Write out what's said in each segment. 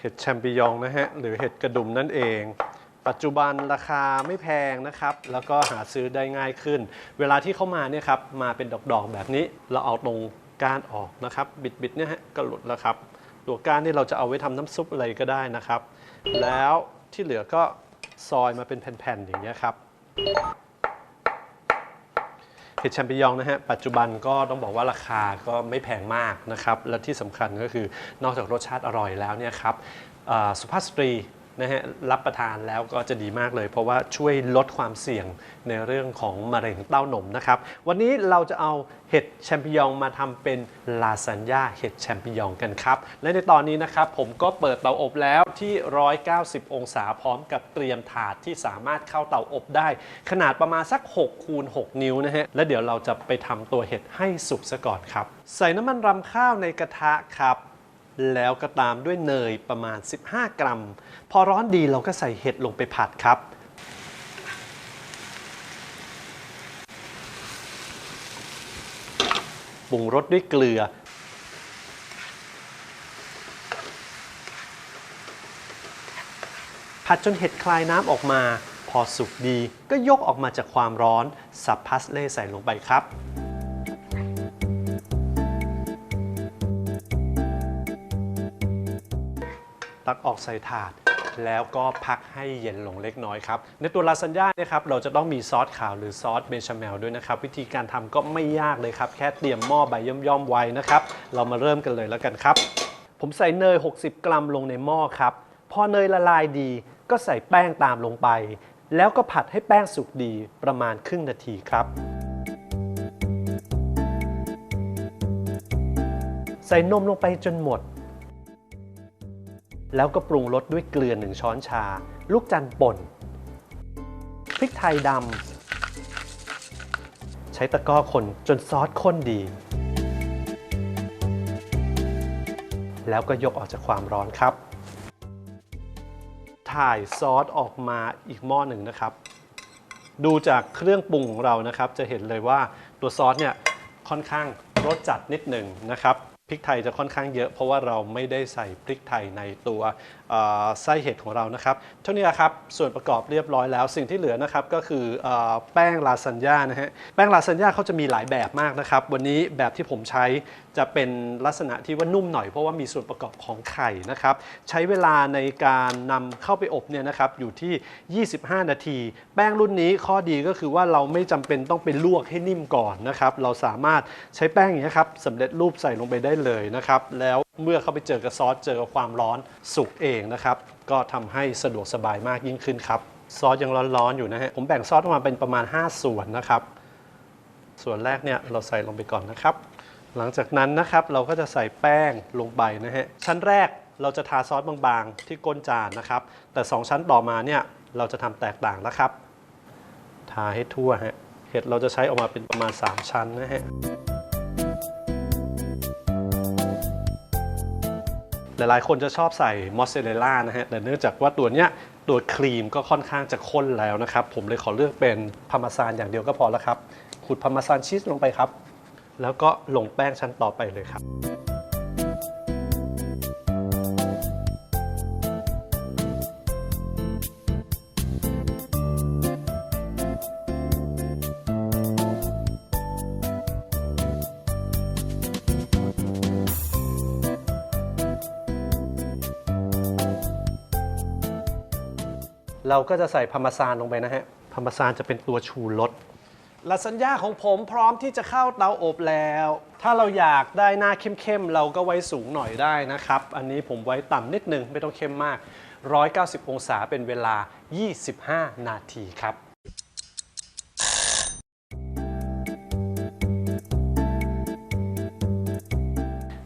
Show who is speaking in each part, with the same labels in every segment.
Speaker 1: เห็ดแชมปิญองนะฮะ หรือเห็ดกระดุมนั่นเอง ปัจจุบันราคาไม่แพงนะครับ แล้วก็หาซื้อได้ง่ายขึ้น เวลาที่เข้ามาเนี่ยครับ มาเป็นดอกๆแบบนี้ เราเอาตรงก้านออกนะครับ บิดๆเนี่ยฮะก็หลุดแล้วครับ ตัวก้านนี่เราจะเอาไว้ทำน้ำซุปอะไรก็ได้นะครับ แล้วที่เหลือก็ซอยมาเป็นแผ่นๆอย่างนี้ยครับ เห็ดแชมปิญองนะฮะปัจจุบันก็ต้องบอกว่าราคาก็ไม่แพงมากนะครับ และที่สำคัญก็คือนอกจากรสชาติอร่อยแล้วเนี่ยครับอ่าสุภาพสตรี นะฮะรับประทานแล้วก็จะดีมากเลย เพราะว่าช่วยลดความเสี่ยงในเรื่องของมะเร็งเต้านมนะครับ วันนี้เราจะเอาเห็ดแชมปิญองมาทำเป็นลาซานญ่าเห็ดแชมปิญองกันครับ และในตอนนี้นะครับผมก็เปิดเตาอบแล้วที่ 190 องศาพร้อมกับเตรียมถาดที่สามารถเข้าเตาอบได้ ขนาดประมาณสัก6คูณ6นิ้วนะฮะและเดี๋ยวเราจะไปทำตัวเห็ดให้สุกซะก่อนครับ ใส่น้ำมันรำข้าวในกระทะครับ แล้วก็ตามด้วยเนยประมาณ 15 กรัม พอร้อนดีเราก็ใส่เห็ดลงไปผัดครับ ปรุงรสด้วยเกลือ ผัดจนเห็ดคลายน้ำออกมา พอสุกดีก็ยกออกมาจากความร้อน สับพาสเล่ใส่ลงไปครับ ตักออกใส่ถาด แล้วก็พักให้เย็นลงเล็กน้อยครับ ในตัวลาซานญ่าเนี่ยครับเราจะต้องมีซอสขาวหรือซอสเบชาเมลด้วยนะครับ วิธีการทำก็ไม่ยากเลยครับ แค่เตรียมหม้อใบย่อมๆไว้นะครับ เรามาเริ่มกันเลยแล้วกันครับ ผมใส่เนย 60 กรัมลงในหม้อครับ พอเนยละลายดี ก็ใส่แป้งตามลงไป แล้วก็ผัดให้แป้งสุกดีประมาณครึ่งนาทีครับใส่นมลงไปจนหมด แล้วก็ปรุงรสด้วยเกลือหนึ่งช้อนชา ลูกจันทร์ป่น พริกไทยดำ ใช้ตะกร้อคนจนซอสข้นดี แล้วก็ยกออกจากความร้อนครับ ถ่ายซอสออกมาอีกหม้อหนึ่งนะครับ ดูจากเครื่องปรุงของเรานะครับ จะเห็นเลยว่าตัวซอสเนี่ยค่อนข้างรสจัดนิดหนึ่งนะครับ พริกไทยจะค่อนข้างเยอะ เพราะว่าเราไม่ได้ใส่พริกไทยในตัวไส้เห็ดของเรานะครับเท่านี้ครับส่วนประกอบเรียบร้อยแล้ว สิ่งที่เหลือนะครับก็คืออแป้งลาซานญ่านะฮะแป้งลาซานญ่าเขาจะมีหลายแบบมากนะครับ วันนี้แบบที่ผมใช้จะเป็นลักษณะที่ว่านุ่มหน่อยเพราะว่ามีส่วนประกอบของไข่นะครับ ใช้เวลาในการนำเข้าไปอบเนี่ยนะครับอยู่ที่ 25 นาที แป้งรุ่นนี้ข้อดีก็คือว่าเราไม่จำเป็นต้องไปลวกให้นิ่มก่อนนะครับเราสามารถใช้แป้งอย่างนี้ครับสำเร็จรูปใส่ลงไปได้เลยนะครับ แล้วเมื่อเข้าไปเจอกับซอสเจอกับความร้อนสุกเองนะครับ ก็ทำให้สะดวกสบายมากยิ่งขึ้นครับ ซอสยังร้อนๆอยู่นะฮะผมแบ่งซอสออกมาเป็นประมาณ 5 ส่วนนะครับ ส่วนแรกเนี่ยเราใส่ลงไปก่อนนะครับ หลังจากนั้นนะครับเราก็จะใส่แป้งลงไปนะฮะชั้นแรกเราจะทาซอสบางๆ ที่ก้นจานนะครับ แต่ 2 ชั้นต่อมาเนี่ยเราจะทำแตกต่างแล้วครับ ทาให้ทั่วฮะเห็ดเราจะใช้ออกมาเป็นประมาณ 3 ชั้นนะฮะ หลายๆ คนจะชอบใส่มอสซาเรลล่านะฮะ แต่เนื่องจากว่าตัวเนี้ยตัวครีมก็ค่อนข้างจะข้นแล้วนะครับ ผมเลยขอเลือกเป็นพารมาซานอย่างเดียวก็พอแล้วครับขูดพารมาซานชีสลงไปครับ แล้วก็ลงแป้งชั้นต่อไปเลยครับ เราก็จะใส่พาร์มาซานลงไปนะฮะพาร์มาซานจะเป็นตัวชูรสลาซานญ่าของผมพร้อมที่จะเข้าเตาอบแล้ว ถ้าเราอยากได้หน้าเข้มๆ เราก็ไว้สูงหน่อยได้นะครับ อันนี้ผมไว้ต่ำนิดนึงไม่ต้องเข้มมาก 190 องศาเป็นเวลา 25 นาทีครับ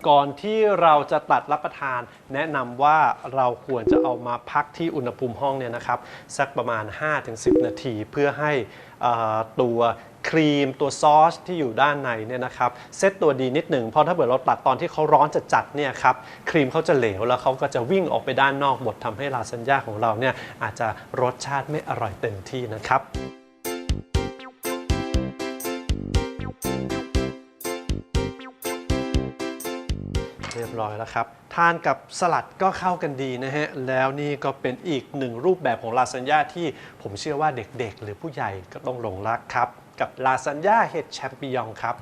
Speaker 1: ก่อนที่เราจะตัดรับประทาน แนะนำว่าเราควรจะเอามาพักที่อุณหภูมิห้องเนี่ยนะครับ สักประมาณ 5-10 นาที เพื่อให้ตัวครีมตัวซอสที่อยู่ด้านในเนี่ยนะครับเซตตัวดีนิดหนึ่งเพราะถ้าเกิดเราตัดตอนที่เขาร้อนจัดๆเนี่ยครับครีมเขาจะเหลวแล้วเขาก็จะวิ่งออกไปด้านนอกหมดทำให้ลาซานญ่าของเราเนี่ยอาจจะรสชาติไม่อร่อยเต็มที่นะครับ เรียบร้อยแล้วครับ ทานกับสลัดก็เข้ากันดีนะฮะ แล้วนี่ก็เป็นอีกหนึ่งรูปแบบของลาซานญ่าที่ผมเชื่อว่าเด็กๆ หรือผู้ใหญ่ก็ต้องหลงรักครับ กับลาซานญ่าเห็ดแชมปิญองครับ